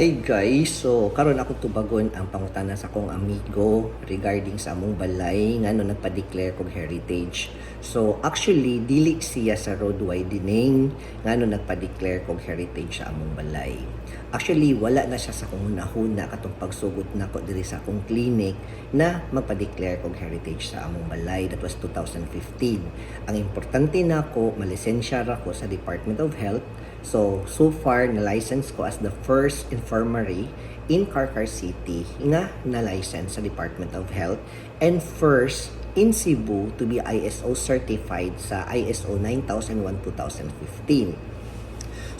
Hey guys, so karon ako tubagon ang pangutana sa akong amigo regarding sa among balay nga no nagpa-declare kog heritage. So actually dili siya sa road widening nga no nagpa-declare kog heritage sa among balay. Actually wala na siya sa akong hunahuna katong pagsugod nako diri sa akong clinic na magpa-declare kog heritage sa among balay. That was 2015. Ang importante nako malisensya ra ko sa Department of Health So, so far, na-license ko as the first infirmary in Carcar City nga na-license sa Department of Health and first in Cebu to be ISO certified sa ISO 9001-2015.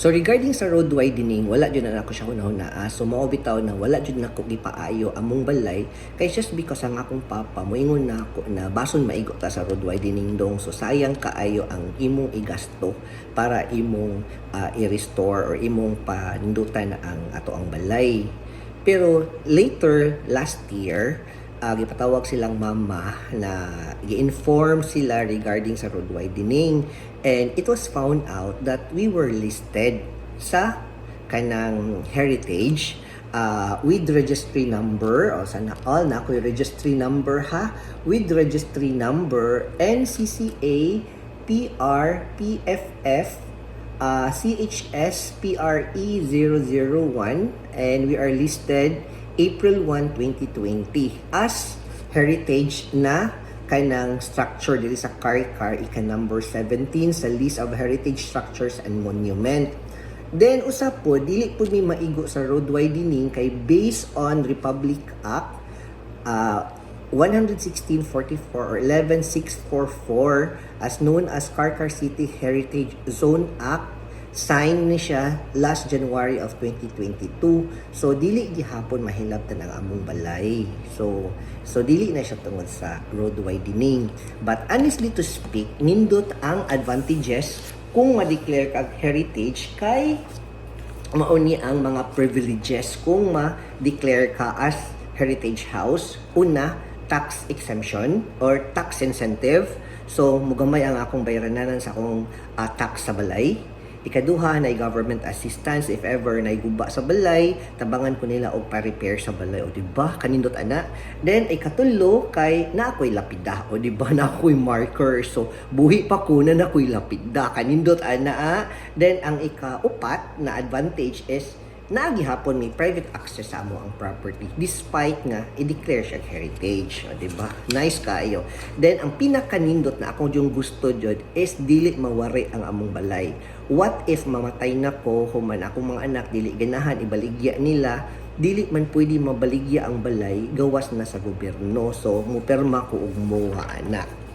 So regarding sa road widening, wala jud na ako siya hunahuna. Ah, so mao bitaw na wala jud nako gipaayo among balay kay just because ang akong papa moingon na ako na bason maigo ta sa road widening dong. So sayang kaayo ang imong igasto para imong ah, i-restore or imong panindutan ang ato ang balay. Pero later last year, uh, gipatawag silang mama na gi-inform sila regarding sa road widening. And it was found out that we were listed sa kanang heritage uh, with registry number o sana all na yung registry number ha? With registry number NCCA PR PFF uh, CHS PRE 001 and we are listed April 1, 2020 as heritage na kanang structure diri sa Karikar ika number 17 sa list of heritage structures and monument. Then usap po dili po mi maigo sa road widening kay based on Republic Act uh, 11644 or 11644 as known as Karkar City Heritage Zone Act sign ni siya last January of 2022 so dili gihapon mahilabtan ang among balay so so dili na siya tungod sa road widening but honestly to speak nindot ang advantages kung ma-declare kag heritage kay mauni ang mga privileges kung ma-declare ka as heritage house. Una, tax exemption or tax incentive. So, mugamay ang akong bayaranan sa akong ah, tax sa balay. Ikaduha na government assistance if ever na guba sa balay, tabangan ko nila og pa-repair sa balay o di ba kanindot ana. Then ikatulo kay na ako'y lapida o di ba na ako'y marker. So buhi pa ko na ako'y lapida kanindot ana. ah. Then ang ikaupat na advantage is naagihapon may private access sa amo ang property despite nga i-declare siya heritage o, di ba? Nice kayo then ang pinakanindot na akong yung gusto jud is dili mawari ang among balay. What if mamatay na ko human akong mga anak dili ganahan ibaligya nila dili man pwede mabaligya ang balay gawas na sa gobyerno. So muperma ko og moha anak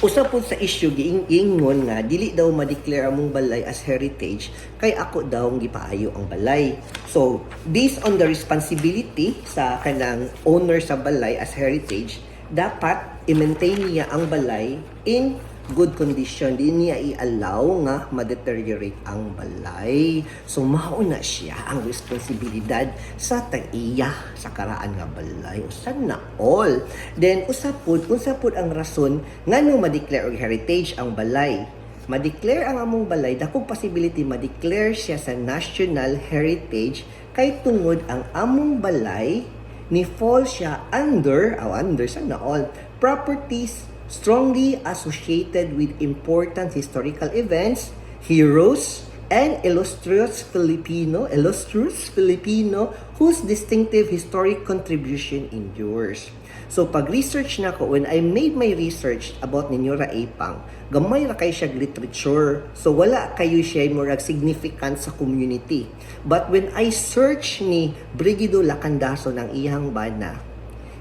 Usa po sa issue giing-ingon nga dili daw ma-declare among balay as heritage kay ako daw ang gipaayo ang balay. So, based on the responsibility sa kanang owner sa balay as heritage, dapat i-maintain niya ang balay in good condition. Di niya i-allow nga ma-deteriorate ang balay. So, mauna siya ang responsibilidad sa tag-iya sa karaan nga balay. Usan na all. Then, usapod, usapod ang rason nga nung ma-declare og heritage ang balay. Ma-declare ang among balay, dakong possibility ma-declare siya sa national heritage kay tungod ang among balay ni fall siya under, oh, under, sana all, properties strongly associated with important historical events, heroes, and illustrious Filipino, illustrious Filipino whose distinctive historic contribution endures. So pag-research na ko, when I made my research about ninyo ra Ipang, gamay ra kay siya literature. So wala kayo siya murag significant sa community. But when I search ni Brigido Lacandaso ng iyang bana,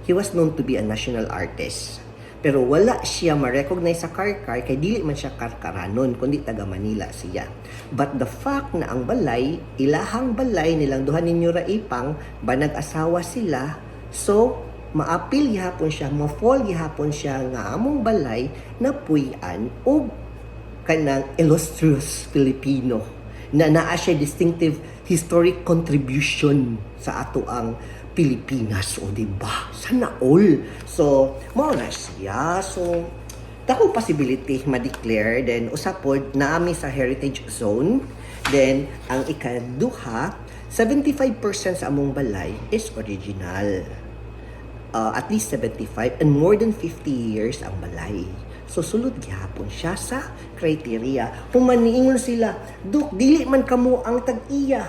he was known to be a national artist pero wala siya ma-recognize sa Karkar kay dili man siya Karkaranon kundi taga Manila siya. But the fact na ang balay, ilahang balay nilang duha ninyo ra ipang banag asawa sila, so maapil gihapon siya, ma-fall gihapon siya nga among balay na puy-an og kanang illustrious Filipino na naa siya distinctive historic contribution sa ato ang Pilipinas o di ba sana all so mao na siya so dako possibility ma-declare then usapod naami sa heritage zone then ang ikaduha 75% sa among balay is original. Uh, at least 75 and more than 50 years ang balay. So sulod gihapon siya sa criteria. Kung maniingon sila, Duk, dili man kamo ang tag-iya.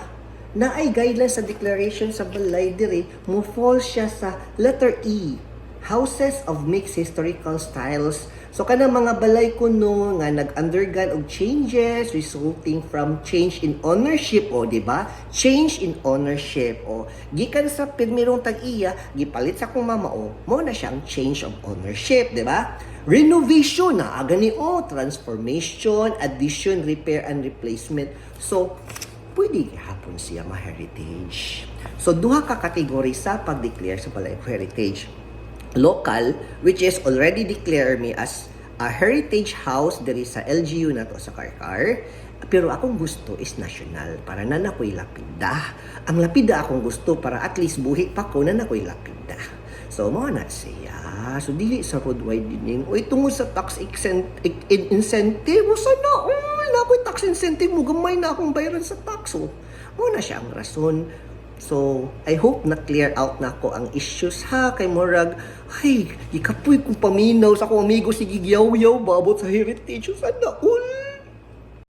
Na ay guidelines sa declaration sa balay mo fall siya sa letter E. Houses of mixed historical styles. So kana mga balay kuno nga nag-undergone og changes resulting from change in ownership o di ba? Change in ownership o gikan sa pirmirong tag-iya gipalit sa kong mama o mo na siyang change of ownership, di ba? Renovation na agani o transformation, addition, repair and replacement. So pwede hapon siya ma-heritage. So duha ka kategory sa pag-declare sa balay of heritage local which is already declare me as a heritage house diri sa LGU na to sa Karkar. Pero akong gusto is national para na nakoy lapida. Ang lapida akong gusto para at least buhi pa ko na nakoy lapida. So mo na siya. So dili sa road wide dining. Oy tungod sa tax exen- i- in- incentive sana all na ako'y tax incentive mo gamay na akong bayaran sa tax. So, mo na siya ang rason So, I hope na clear out na ko ang issues ha kay Morag. Ay, ikapoy kong paminaw sa akong amigo si Gigyaw-yaw babot sa heritage. Sana all